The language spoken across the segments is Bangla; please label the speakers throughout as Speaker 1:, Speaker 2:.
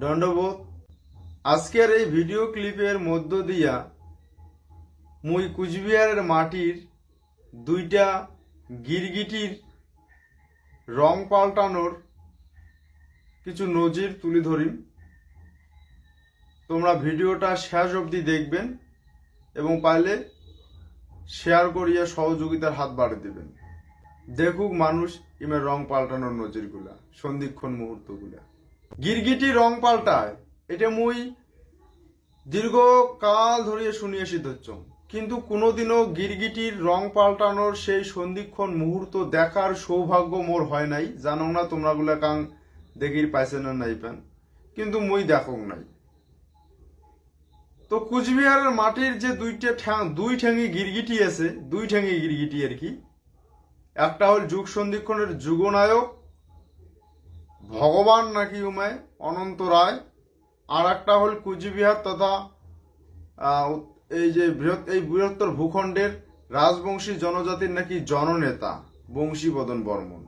Speaker 1: দণ্ডবোধ আজকের এই ভিডিও ক্লিপের মধ্য দিয়া মুই কুচবিহারের মাটির দুইটা গিরগিটির রং পাল্টানোর কিছু নজির তুলে ধরিম। তোমরা ভিডিওটা শেষ অবধি দেখবেন এবং পাইলে শেয়ার করিয়া সহযোগিতার হাত বাড়িয়ে দেবেন। দেখুক মানুষ ইমের রং পাল্টানোর নজিরগুলা, সন্ধিক্ষণ মুহূর্তগুলা। গিরগিটি রং পাল্টায়। এটা মুই দীর্ঘকাল ধরিয়ে শুনিয়ে সিদ্ধচ্ছ। কিন্তু কোনোদিনও গিরগিটির রং পাল্টানোর সেই সন্ধিক্ষণ মুহূর্ত দেখার সৌভাগ্য মোর হয় নাই। জানো না তোমরা গুলা কাং দেখির পাইছে না নাই পান কিন্তু মুই দেখক নাই। তো কুচবিহারের মাটির যে দুইটা ঠ্যাং, দুই ঠ্যাঙি গিরগিটি আছে, দুই ঠ্যাঙি গিরগিটি আর কি। একটা হল যুগ সন্ধিক্ষণের যুগনায়ক ভগবান নাকি উমায়? অনন্ত রায়। আর একটা হল কুচবিহার তথা এই যে বৃহৎ, এই বৃহত্তর ভূখণ্ডের রাজবংশী জনজাতির নাকি জননেতা বংশীবদন বর্মন।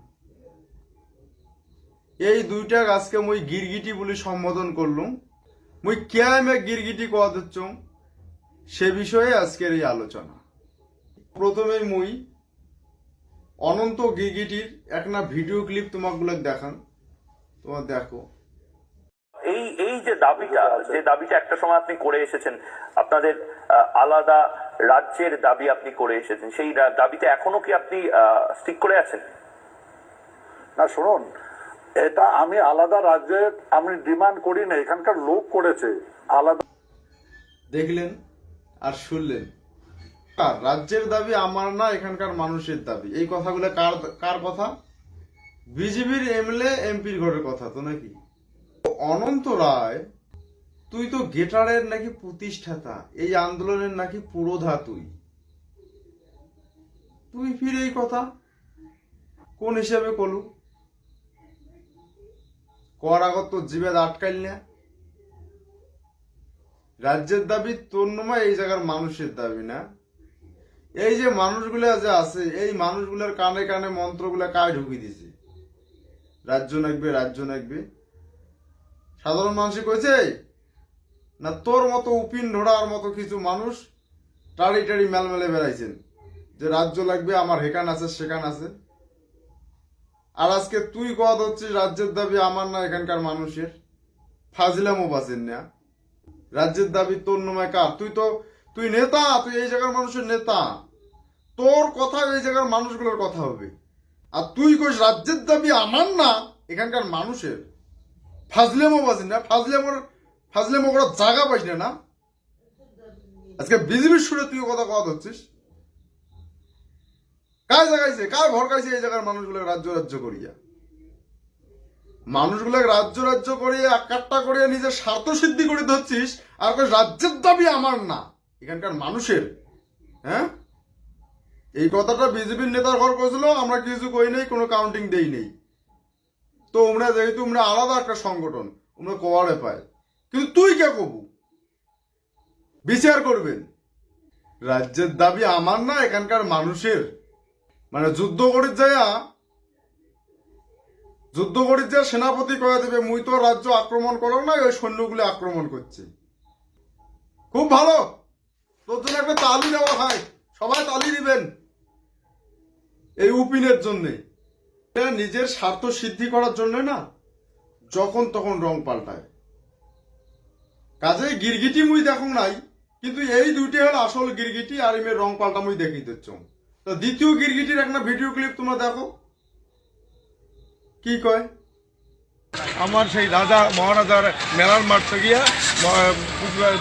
Speaker 1: এই দুইটা গাছকে মুই গিরগিটি বলে সম্বোধন করলুম। মুই কেমে গিরগিটি কোয়া দিচ্ছ সে বিষয়ে আজকের এই আলোচনা। প্রথমে মুই অনন্ত গিরগিটির একটা ভিডিও ক্লিপ তোমাগুলো দেখান। তোমার দেখো।
Speaker 2: এই এই যে দাবিটা যে দাবিটা একটা সময় আপনি করে এসেছেন আপনাদের আহ, আলাদা রাজ্যের দাবি আপনি করে এসেছেন সেই দাবিতে এখনও কি আপনি স্টিক করে আছেন?
Speaker 3: না শুনুন এটা আমি আলাদা রাজ্যের আমি ডিমান্ড করি না এখানকার লোক করেছে আলাদা
Speaker 1: দেখলেন আর শুনলেন। রাজ্যের দাবি আমার না এখানকার মানুষের দাবি। এই কথাগুলো কার কার কথা? বিজেপির এমএলএ, এমপির ঘরের কথা তো নাকি? অনন্ত রায়, তুই তো গেটারের নাকি প্রতিষ্ঠাতা, এই আন্দোলনের নাকি পুরোধা তুই। তুই ফির এই কথা কোন হিসাবে কলু? কর আগত তোর জিবে আটকাইল না। রাজ্যের দাবি তোর নয় এই জায়গার মানুষের দাবি না। এই যে মানুষগুলা যে আছে, এই মানুষগুলার কানে কানে মন্ত্রগুলা কায় ঢুকি দিছে। রাজ্য নাকবে রাজ্য নাকবে। সাধারণ মানুষই কইছে না তোর মতো উপিন ঢোড়ার মতো কিছু মানুষ টাড়ি টাড়ি মেলমেলে বেড়াইছেন। যে রাজ্য লাগবে, আমার হেকান আছে সেখান আছে। আর আজকে তুই কদ হচ্ছিস রাজ্যের দাবি আমার না, এখানকার মানুষের। ফাজিলামও বাঁচেন না। রাজ্যের দাবি তোর নয় কার? তুই তো, তুই নেতা, তুই এই জায়গার মানুষের নেতা। তোর কথা, এই জায়গার মানুষগুলোর কথা হবে। আর তুই কইস রাজ্যের দাবি আমার না, এখানকার মানুষের। ফাজলেমো বাজেন না, ফাজলেমোর ফাজলেমো করার জায়গা পাইস না। আজকে বিজেপির সুরে তুই কথা কথা হচ্ছিস কার জায়গাইছে কার ভর খাইছে এই জায়গার মানুষগুলো রাজ্য রাজ্য করিয়া? মানুষগুলো রাজ্য রাজ্য করিয়ে, একাট্টা করিয়ে নিজের স্বার্থ সিদ্ধি করে ধরছিস, আর কই রাজ্যের দাবি আমার না, এখানকার মানুষের। হ্যাঁ? এই কথাটা বিজেপির নেতার ঘর করেছিল আমরা কিছু কই নেই, কোনো কাউন্টিং দেই নেই। তো আমরা যেহেতু আমরা আলাদা একটা সংগঠন আমরা কোয়ারে পায়। কিন্তু তুই কে কবু? বিচার করবেন। রাজ্যের দাবি আমার না, এখানকার মানুষের। মানে যুদ্ধ করে যায়া, যুদ্ধ করে যা সেনাপতি কয়ে দেবে, মুই তো রাজ্য আক্রমণ করো না ওই সৈন্যগুলো আক্রমণ করছে। খুব ভালো। তোর জন্য একটা তালি দেওয়া হয়, সবাই তালি দিবেন। এই উপিনের জন্যে। নিজের স্বার্থ সিদ্ধি করার জন্য না, যখন তখন রং পাল্টায়। কাজে গিরগিটি মুই দেখো নাই, কিন্তু এই দুইটি হল আসল গিরগিটি আর এমের রং পাল্টা মুই দেখিয়ে দিচ্ছ দ্বিতীয় গিরগিটির একটা ভিডিও ক্লিপ তোমরা দেখো। কি কয়?
Speaker 4: আমার সেই রাজা মহারাজার মেলার মাঠ গিয়া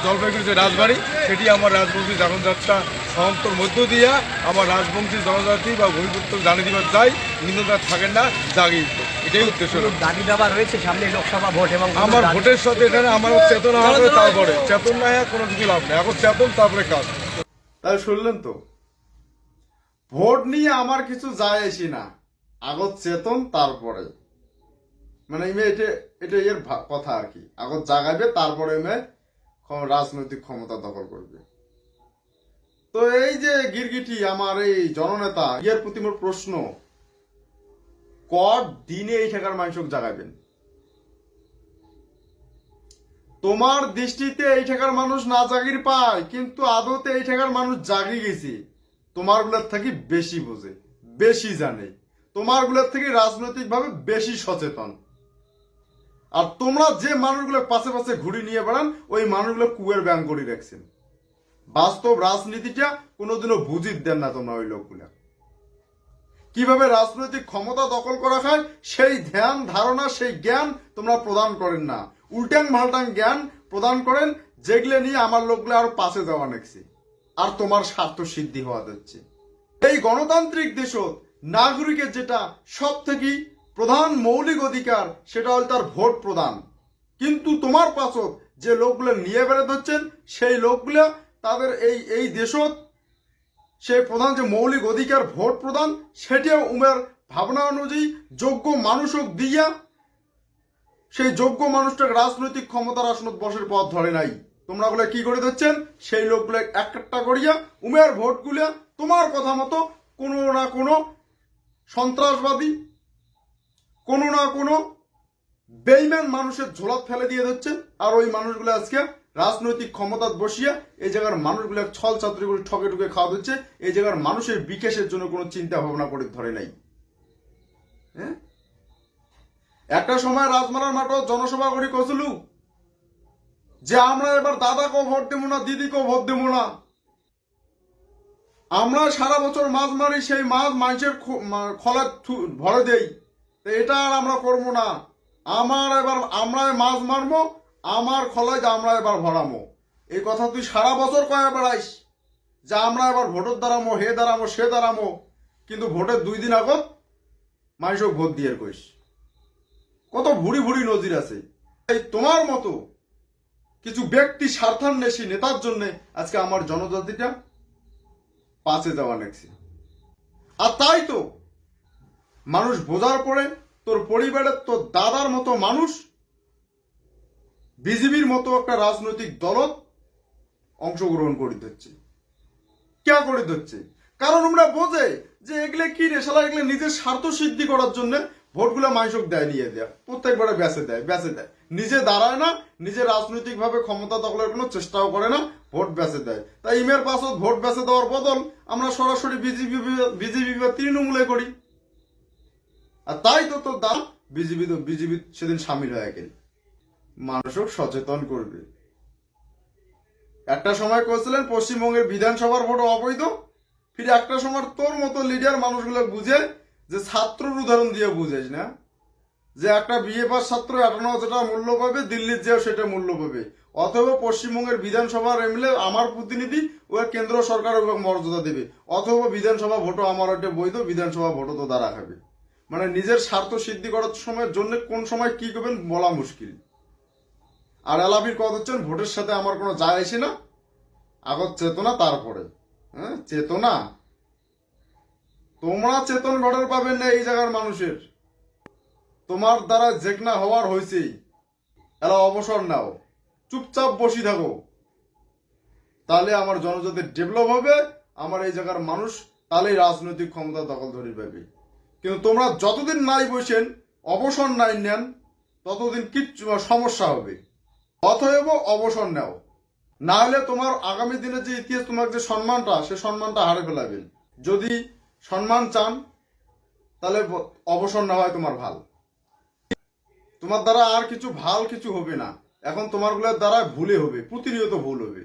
Speaker 4: জলপাইগুড়ি যে রাজবাড়ি সেটি আমার রাজবংশী জনযাত্রা সমাপ্তর মধ্য দিয়া আমার রাজবংশী জনজাতি বা ভূমিপুত্র জানিয়ে দিবার চাই নিন্দা থাকেন না জাগিয়ে দিত। এটাই উদ্দেশ্য হলো।
Speaker 5: দাবি দাবা রয়েছে সামনে লোকসভা ভোট এবং
Speaker 4: আমার ভোটের সাথে এখানে আমার চেতনা হবে তারপরে চেতন না হয় কোনো কিছু লাভ নেই। এখন চেতন তারপরে কাজ।
Speaker 1: তাই শুনলেন তো? ভোট নিয়ে আমার কিছু যায় আসি না। আগত চেতন তারপরে। মানে ইমে এটা এটা এর কথা আর কি। আগত জাগাবে তারপরে ক্ষ- রাজনৈতিক ক্ষমতা দখল করবে। তো এই যে গিরগিটি, আমার এই জননেতা, ইয়ের প্রতি মোর প্রশ্ন। কট দিনে এই ঠেকার মানুষক জাগাবেন তোমার দৃষ্টিতে এই ঠেকার মানুষ না জাগির পায়, কিন্তু আদতে এই ঠেকার মানুষ জাগি গেছে। তোমারগুলোর থেকে বেশি বোঝে, বেশি জানে। তোমারগুলোর থেকে রাজনৈতিকভাবে বেশি সচেতন। আর তোমরা যে মানুষগুলো পাশে পাশে ঘুরি নিয়ে বেড়ান, ওই মানুষগুলো কুয়ের ব্যাং করে রাখছেন। বাস্তব রাজনীতিটা কোনোদিনও বুঝিত দেন না তোমরা ওই লোকগুলা। কীভাবে রাজনৈতিক ক্ষমতা দখল করা হয়, সেই ধ্যান, ধারণা, সেই জ্ঞান তোমরা প্রদান করেন না। উল্টাং ভাল্টাং জ্ঞান প্রদান করেন, যেগুলো নিয়ে আমার লোকগুলো আরও পাশে যাওয়া নেছি আর তোমার স্বার্থ সিদ্ধি হওয়া যাচ্ছে। এই গণতান্ত্রিক দেশত নাগরিকের যেটা সব থেকে প্রধান মৌলিক অধিকার, সেটা হল তার ভোট প্রদান। কিন্তু তোমার পাশত যে লোকগুলো নিয়ে বেড়াতে হচ্ছেন, সেই লোকগুলো তাদের এই এই দেশত সেই প্রধান যে মৌলিক অধিকার, ভোট প্রদান, সেটিও উমের ভাবনা অনুযায়ী যোগ্য মানুষক দিয়া সেই যোগ্য মানুষটাকে রাজনৈতিক ক্ষমতার আসনত বসের পথ ধরে নাই। তোমরা বলে কি করে দিচ্ছেন সেই লোকগুলো একটা করিয়া উমের ভোটগুলো তোমার কথা মতো কোনো না কোনো সন্ত্রাসবাদী কোনো না কোনো বেইমান মানুষের ঝোলাত ফেলে দিয়ে দিচ্ছেন। আর ওই মানুষগুলো আজকে রাজনৈতিক ক্ষমতা বসিয়ে এই জায়গার মানুষগুলো ছল ছাত্রীগুলো ঠকে ঠকে খাওয়া দিচ্ছে। এই জায়গার মানুষের বিকাশের জন্য কোনো চিন্তা ভাবনা করে ধরে নাই। হ্যাঁ? একটা সময় রাজমালার মাঠ জনসভা করে কচলু যে আমরা এবার দাদাকেও ভোট দেবো না দিদিকেও ভোট দেবো না। আমরা সারা বছর মাছ মারি, সেই মাছ মানুষের খলা ভরে দেই। তো এটা আর আমরা করব না। আমার এবার আমরা মাছ মারবো, আমার খলায় আমরা এবার ভরামো এই কথা তুই সারা বছর কয়ে বেড়াইস যে আমরা এবার ভোটের দাঁড়ামো হে দাঁড়ামো সে দাঁড়ামো কিন্তু ভোটের দুই দিন আগত মানুষক ভোট দিয়ে কইস। কত ভুড়ি ভুড়ি নজির আছে। এই তোমার মতো কিছু ব্যক্তি স্বার্থান্বেষী নেতার জন্য আজকে আমার জনজাতিটা পাঁচে যাওয়া নেছি আর তাই তো মানুষ বোঝার পরে তোর পরিবারের তোর দাদার মতো মানুষ বিজেপির মতো একটা রাজনৈতিক দলত অংশগ্রহণ করে দিচ্ছে। কে করে দিচ্ছে? কারণ আমরা বোঝে যে এগুলো কি রে, শালা এগুলো নিজের স্বার্থ সিদ্ধি করার জন্য ভোটগুলো মানুষক দেয় নিয়ে দেয়। প্রত্যেকবারে বেঁচে দেয় বেঁচে দেয়। নিজে দাঁড়ায় না, নিজে রাজনৈতিকভাবে ক্ষমতা দখলের কোনো চেষ্টাও করে না, ভোট বেঁচে দেয়। তাই ইমের পাশত ভোট বেঁচে দেওয়ার বদল আমরা সরাসরি বিজেপি বিজেপি বা তৃণমূলে করি। আর তাই তো তোর দা বিজেপি তো বিজেপি সেদিন সামিল হয়ে গেল। মানুষক সচেতন করবে। একটা সময় করছিলেন পশ্চিমবঙ্গের বিধানসভার ভোট অবৈধ। ফিরে একটা সময় তোর মতো লিডার মানুষগুলো বুঝে, যে ছাত্রর উদাহরণ দিয়ে বুঝেছ না? যে একটা বিএ পাস ছাত্র এখনও যেটা মূল্য পাবে, দিল্লির যেও সেটা মূল্য পাবে। অথবা পশ্চিমবঙ্গের বিধানসভার এমএলএ আমার প্রতিনিধি ও কেন্দ্র সরকার মর্যাদা দেবে। অথবা বিধানসভা ভোটও আমার একটা বৈধ, বিধানসভা ভোটও তো দ্বারা খাবে মানে নিজের স্বার্থ সিদ্ধি করার সময়ের জন্য কোন সময় কি করবেন বলা মুশকিল। আর এলাবির কথা হচ্ছেন ভোটের সাথে আমার কোনো যায় আসে না। আগত চেতনা তারপরে। হ্যাঁ চেতনা। তোমরা চেতন ঘটার পাবেন না এই জায়গার মানুষের। তোমার দ্বারা জেকনা হওয়ার হয়েছেই এরা অবসর নাও। চুপচাপ বসি থাকো। তাহলে আমার জনজাতির ডেভেলপ হবে, আমার এই জায়গার মানুষ তাহলেই রাজনৈতিক ক্ষমতা দখল ধরে পাবে। কিন্তু তোমরা যতদিন নাই বসেন, অবসর নাই নেন, ততদিন কিচ্ছু সমস্যা হবে। অতএব অবসর নাও। না হলে তোমার আগামী দিনে যে ইতিহাস তোমার যে সম্মানটা, সে সম্মানটা হারে ফেলাবেন। যদি সম্মান চান, তাহলে অবসর না হয় তোমার ভালো। তোমার দ্বারা আর কিছু ভালো কিছু হবে না। এখন তোমারগুলোর দ্বারা ভুলে হবে, প্রতিনিয়ত ভুল হবে।